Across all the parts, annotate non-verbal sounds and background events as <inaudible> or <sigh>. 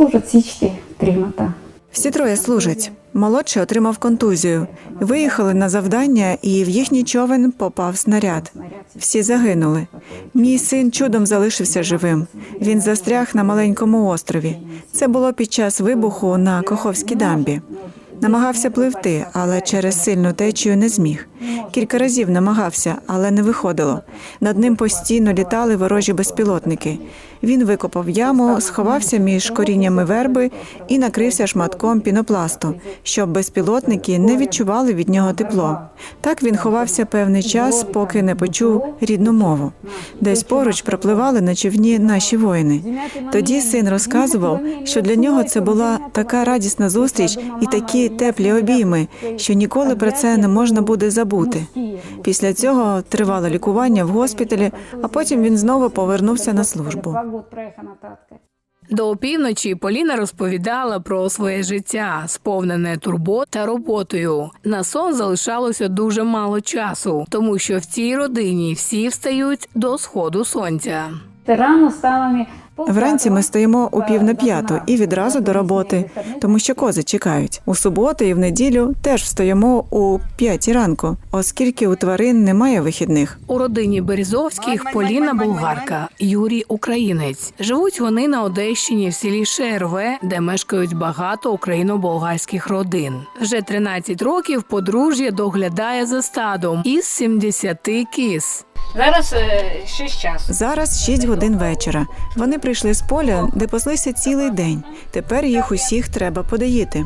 служать всі чотири трімата. Всі троє служать. Молодший отримав контузію. Виїхали на завдання, і в їхній човен попав снаряд. Всі загинули. Мій син чудом залишився живим. Він застряг на маленькому острові. Це було під час вибуху на Коховській дамбі. Намагався пливти, але через сильну течію не зміг. Кілька разів намагався, але не виходило. Над ним постійно літали ворожі безпілотники. Він викопав яму, сховався між коріннями верби і накрився шматком пінопласту, щоб безпілотники не відчували від нього тепло. Так він ховався певний час, поки не почув рідну мову. Десь поруч пропливали на човні наші воїни. Тоді син розказував, що для нього це була така радісна зустріч і такі теплі обійми, що ніколи про це не можна буде забути. Після цього тривало лікування в госпіталі, а потім він знову повернувся на службу. До опівночі Поліна розповідала про своє життя, сповнене турбот та роботою. На сон залишалося дуже мало часу, тому що в цій родині всі встають до сходу сонця. Рано стало ми Вранці ми стоїмо у пів на п'яту і відразу до роботи, тому що кози чекають. У суботу і в неділю теж встаємо у п'ятій ранку, оскільки у тварин немає вихідних. У родині Березовських Поліна болгарка, Юрій українець. Живуть вони на Одещині в селі Шерве, де мешкають багато україно-болгарських родин. Вже 13 років подружжя доглядає за стадом із 70 кіз. Зараз 6 часу. Зараз 6 годин вечора. Вони прийшли з поля, де паслися цілий день. Тепер їх усіх треба подоїти.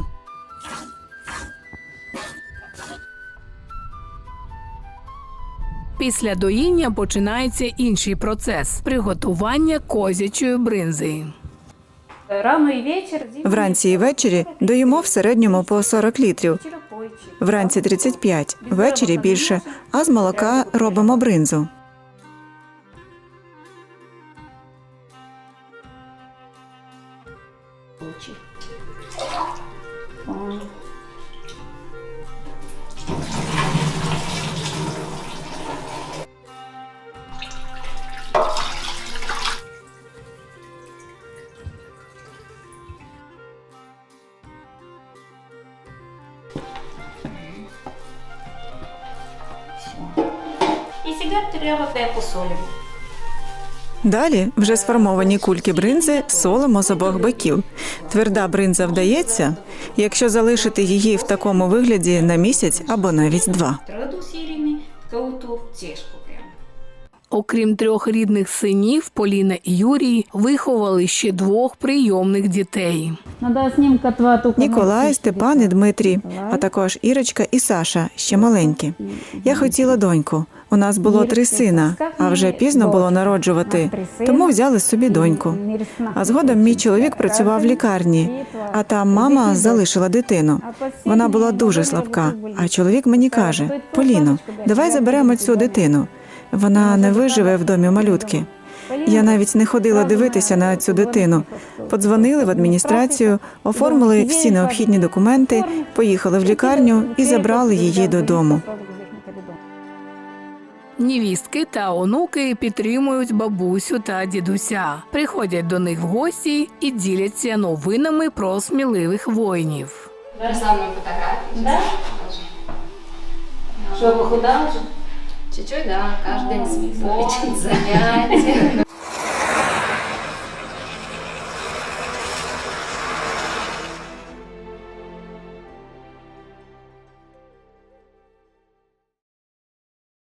Після доїння починається інший процес приготування козячої бринзи. Рано і вечір. Вранці і ввечері доїмо в середньому по 40 літрів. Вранці 35, ввечері більше, а з молока робимо бринзу. І завжди треба те посолимо. Далі вже сформовані кульки бринзи солимо з обох боків. Тверда бринза вдається, якщо залишити її в такому вигляді на місяць або навіть два. Окрім трьох рідних синів, Поліна і Юрій виховали ще двох прийомних дітей. Ніколай, Степан і Дмитрій, а також Ірочка і Саша, ще маленькі. Я хотіла доньку. У нас було три сина, а вже пізно було народжувати, тому взяли собі доньку. А згодом мій чоловік працював в лікарні, а там мама залишила дитину. Вона була дуже слабка. А чоловік мені каже: Поліно, давай заберемо цю дитину. Вона не виживе в домі малютки. Я навіть не ходила дивитися на цю дитину. Подзвонили в адміністрацію, оформили всі необхідні документи, поїхали в лікарню і забрали її додому. Невістки та онуки підтримують бабусю та дідуся, приходять до них в гості і діляться новинами про сміливих воїнів. Розставимо фотографії. Да? Що, похудала? Чуть-чуть, да, каждый день спорт, <laughs> заняття.